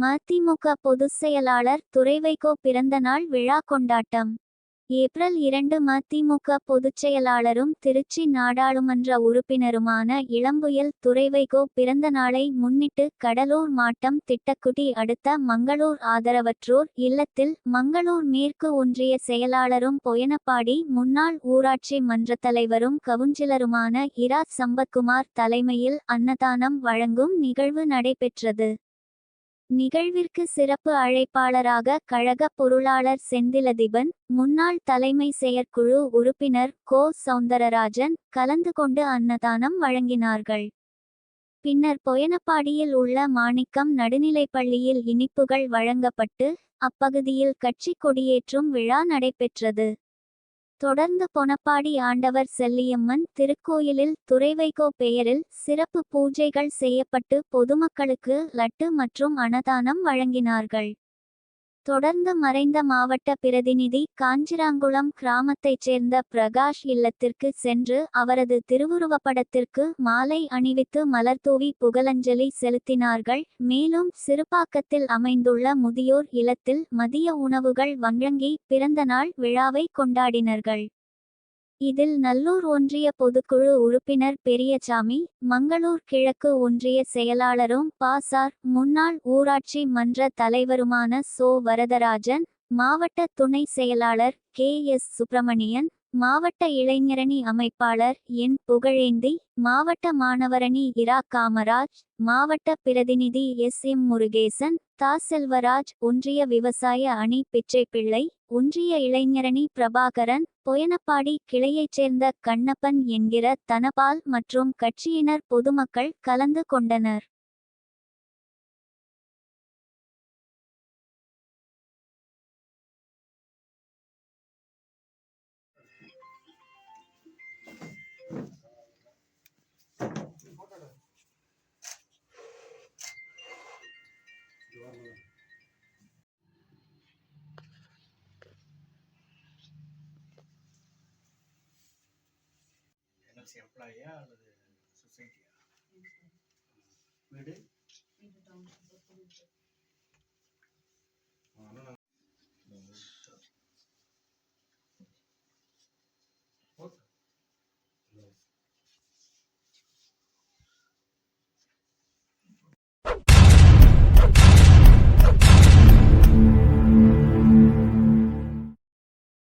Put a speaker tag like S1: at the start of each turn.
S1: மதிமுக பொதுச் செயலாளர் துரைவைகோ பிறந்தநாள் விழா கொண்டாட்டம். ஏப்ரல் இரண்டு மதிமுக பொதுச் செயலாளரும் திருச்சி நாடாளுமன்ற உறுப்பினருமான இளம்புயல் துரைவைகோ பிறந்த நாளை முன்னிட்டு கடலூர் மாட்டம் திட்டக்குடி அடுத்த மங்களூர் ஆதரவற்றோர் இல்லத்தில் மங்களூர் மேற்கு ஒன்றிய செயலாளரும் பொயனப்பாடி முன்னாள் ஊராட்சி மன்றத் தலைவரும் கவுன்சிலருமான இரா சம்பத்குமார் தலைமையில் அன்னதானம் வழங்கும் நிகழ்வு நடைபெற்றது. நிகழ்விற்கு சிறப்பு அழைப்பாளராக கழக பொருளாளர் செந்திலதிபன் முன்னாள் தலைமை செயற்குழு உறுப்பினர் கோ. சௌந்தரராஜன் கலந்து கொண்டு அன்னதானம் வழங்கினார்கள். பின்னர் பொயனப்பாடியில் உள்ள மாணிக்கம் நடுநிலைப்பள்ளியில் இனிப்புகள் வழங்கப்பட்டு அப்பகுதியில் கட்சி கொடியேற்றும் விழா நடைபெற்றது. தொடர்ந்து பொனப்பாடி ஆண்டவர் செல்லியம்மன் திருக்கோயிலில் துறைவைகோ பெயரில் சிறப்பு பூஜைகள் செய்யப்பட்டு பொதுமக்களுக்கு லட்டு மற்றும் அன்னதானம் வழங்கினார்கள். தொடர்ந்து மறைந்த மாவட்ட பிரதிநிதி காஞ்சிராங்குளம் கிராமத்தைச் சேர்ந்த பிரகாஷ் இல்லத்திற்கு சென்று அவரது திருவுருவப்படத்திற்கு மாலை அணிவித்து மலர்தூவி புகழஞ்சலி செலுத்தினார்கள். மேலும் சிறுபாக்கத்தில் அமைந்துள்ள முதியோர் இல்லத்தில் மதிய உணவுகள் வழங்கி பிறந்தநாள் விழாவை கொண்டாடினர்கள். இதில் நல்லூர் ஒன்றிய பொதுக்குழு உறுப்பினர் பெரியசாமி மங்களூர் கிழக்கு ஒன்றிய செயலாளரும் பாசார் முன்னாள் ஊராட்சி மன்ற தலைவருமான சோ. வரதராஜன் மாவட்ட துணை செயலாளர் கே. எஸ். சுப்பிரமணியன் மாவட்ட இளைஞரணி அமைப்பாளர் என். புகழேந்தி மாவட்ட மாணவரணி இரா. காமராஜ் மாவட்ட பிரதிநிதி எஸ். எம். முருகேசன் தா. செல்வராஜ் ஒன்றிய விவசாய அணி பிச்சைப்பிள்ளை ஒன்றிய இளைஞரணி பிரபாகரன் பொயனப்பாடி கிளையைச் சேர்ந்த கண்ணப்பன் என்கிற தனபால் மற்றும் கட்சியினர் பொதுமக்கள் கலந்து கொண்டனர்.
S2: அக்ரிகல்ச்சர் எம்ப்ளாயியா அல்லது சொசைட்டியா? வீடு?